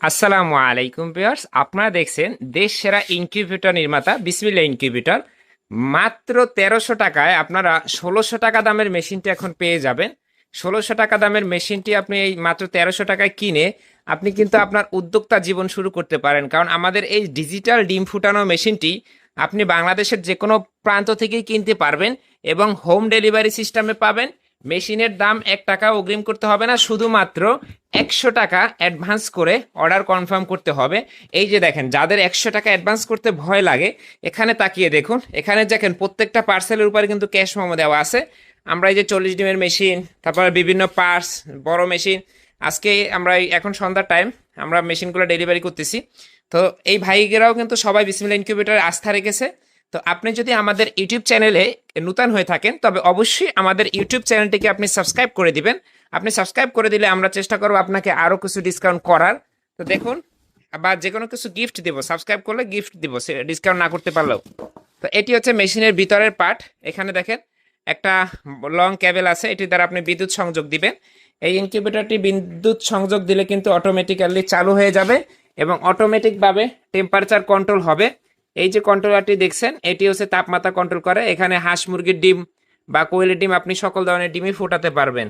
আসসালামু আলাইকুম পিয়ার্স আপনারা দেখছেন দেশ সেরা ইনকিউবেটর নির্মাতা বিসমিল্লা ইনকিউবেটর। মাত্র তেরোশো টাকায় আপনারা ষোলোশো টাকা দামের মেশিনটি এখন পেয়ে যাবেন। ষোলোশো টাকা দামের মেশিনটি আপনি এই মাত্র তেরোশো টাকায় কিনে আপনি কিন্তু আপনার উদ্যোক্তা জীবন শুরু করতে পারেন। কারণ আমাদের এই ডিজিটাল ডিম ফুটানো মেশিনটি আপনি বাংলাদেশের যে কোনো প্রান্ত থেকেই কিনতে পারবেন এবং হোম ডেলিভারি সিস্টেমে পাবেন। মেশিনের দাম এক টাকা অগ্রিম করতে হবে না, শুধুমাত্র একশো টাকা অ্যাডভান্স করে অর্ডার কনফার্ম করতে হবে। এই যে দেখেন, যাদের একশো টাকা অ্যাডভান্স করতে ভয় লাগে, এখানে তাকিয়ে দেখুন। এখানে দেখেন, প্রত্যেকটা পার্সেলের উপরে কিন্তু ক্যাশ মোমো দেওয়া আছে। আমরা এই যে চল্লিশ ডিমের মেশিন তারপরে বিভিন্ন পার্স বড় মেশিন আজকে আমরা এখন সন্ধ্যার টাইম আমরা মেশিনগুলো ডেলিভারি করতেছি। তো এই ভাইগেরাও কিন্তু সবাই বিসমিল্লা ইনকিউবেটরে আস্থা রেখেছে। তো আপনি যদি আমাদের ইউটিউব চ্যানেলে নূতন হয়ে থাকেন, তবে অবশ্যই আমাদের ইউটিউব চ্যানেলটিকে আপনি সাবস্ক্রাইব করে দিবেন। আপনি সাবস্ক্রাইব করে দিলে আমরা চেষ্টা করব আপনাকে আরও কিছু ডিসকাউন্ট করার। তো দেখুন, বা যে কোনো কিছু গিফট দিব সাবস্ক্রাইব করলে গিফট দিব ডিসকাউন্ট না করতে পারলেও। তো এটি হচ্ছে মেশিনের ভিতরের পার্ট এখানে দেখেন, একটা লং ক্যাবেল আছে, এটি দ্বারা আপনি বিদ্যুৎ সংযোগ দিবেন। এই ইনকিউবেটরটি বিদ্যুৎ সংযোগ দিলে কিন্তু অটোমেটিক্যালি চালু হয়ে যাবে এবং অটোমেটিকভাবে টেম্পারেচার কন্ট্রোল হবে। এই যে কন্ট্রোলারটি দেখছেন, এটি হচ্ছে তাপমাত্রা কন্ট্রোল করে। এখানে হাঁস মুরগির ডিম বা কোয়েলের ডিম আপনি সকল ধরনের ডিমই ফোটাতে পারবেন।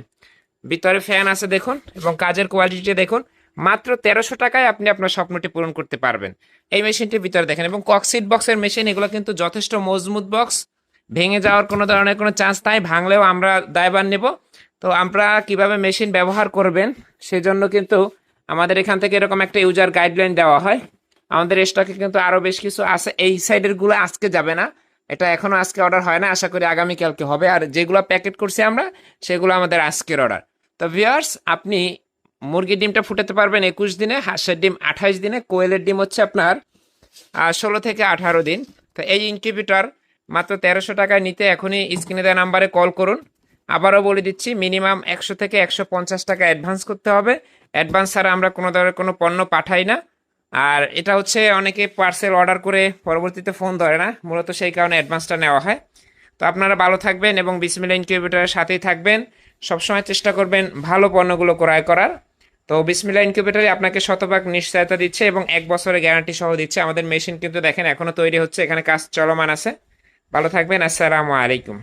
ভিতরে ফ্যান আছে দেখুন এবং কাজের কোয়ালিটি দেখুন। মাত্র তেরোশো টাকায় আপনি আপনার স্বপ্নটি পূরণ করতে পারবেন। এই মেশিনটির ভিতরে দেখেন এবং কক্সিট বক্সের মেশিন এগুলো কিন্তু যথেষ্ট মজবুত বক্স ভেঙে যাওয়ার কোনো ধরনের কোনো চান্স নাই, ভাঙলেও আমরা দায়ভার নেব। তো আমরা কীভাবে মেশিন ব্যবহার করবেন, সেজন্য কিন্তু আমাদের এখান থেকে এরকম একটা ইউজার গাইডলাইন দেওয়া হয়। আমাদের স্টকে কিন্তু আরও বেশ কিছু আছে। এই সাইডেরগুলো আজকে যাবে না। এটা এখনও আজকে অর্ডার হয় না। আশা করি আগামীকালকে হবে। আর যেগুলো প্যাকেট করছি আমরা, সেগুলো আমাদের আজকের অর্ডার তো ভিউয়ার্স আপনি মুরগির ডিমটা ফুটাতে পারবেন একুশ দিনে, হাঁসের ডিম আঠাইশ দিনে, কোয়েলের ডিম হচ্ছে আপনার ষোলো থেকে আঠারো দিন। তো এই ইনকিউবেটর মাত্র তেরোশো টাকায় নিতে এখনই স্ক্রিনে দেওয়া নাম্বারে কল করুন। আবারও বলে দিচ্ছি মিনিমাম একশো থেকে একশো পঞ্চাশ টাকা অ্যাডভান্স করতে হবে। অ্যাডভান্স ছাড়া আমরা কোনো ধরনের কোনো পণ্য পাঠাই না। আর এটা হচ্ছে অনেকে পার্সেল অর্ডার করে পরবর্তীতে ফোন ধরে না, মূলত সেই কারণে অ্যাডভান্সটা নেওয়া হয়। তো আপনারা ভালো থাকবেন এবং বিসমিল্লা ইনকিউবেটরের সাথেই থাকবেন। সবসময় চেষ্টা করবেন ভালো পণ্যগুলো ক্রয় করার। তো বিসমিল্লা ইনকিউবেটরে আপনাকে শতভাগ নিশ্চয়তা দিচ্ছে এবং এক বছরের গ্যারান্টি সহ দিচ্ছে। আমাদের মেশিন কিন্তু দেখেন এখনও তৈরি হচ্ছে, এখানে কাজ চলমান আছে। ভালো থাকবেন, আসসালামু আলাইকুম।